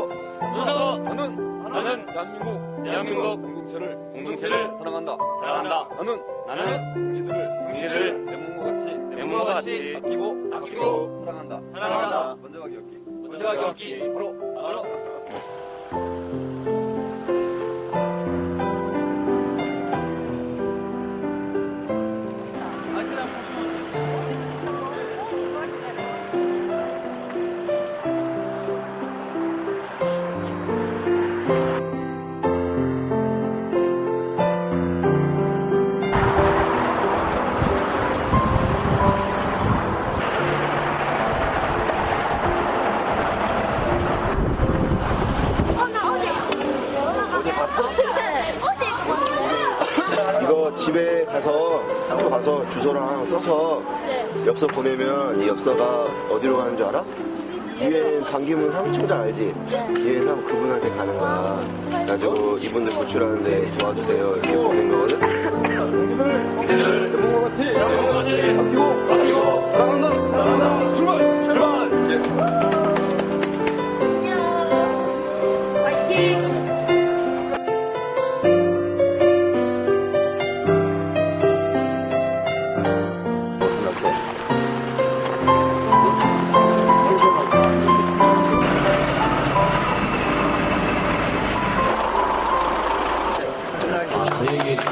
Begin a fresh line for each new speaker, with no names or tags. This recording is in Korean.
하면서 나는 나는 나는
대한민국
대한민국
공동체를
공동체를
사랑한다.
사랑한다.
나는
나는
국민들을
국민들을
내 몸과 같이
내 몸과 같이
아끼고
아끼고
사랑한다.
사랑한다.
먼저가 기억기
먼저가 기억기
바로
집에 가서 학교 가서 주소랑 써서 엽서 보내면 이 엽서가 어디로 가는 줄 알아? 유엔 반기문 사무총장 알지? 유엔 사무 그분한테 가는 거야. 가지고 이분들 구출하는데 도와주세요 이렇게 보낸 거거든.
동기들,
동기들,
영웅과 같이,
영웅과 같이,
아끼고,
아끼고, 사랑한다, 사랑한다, 출발, 출발. 예. 안녕, 화이팅. Thank you.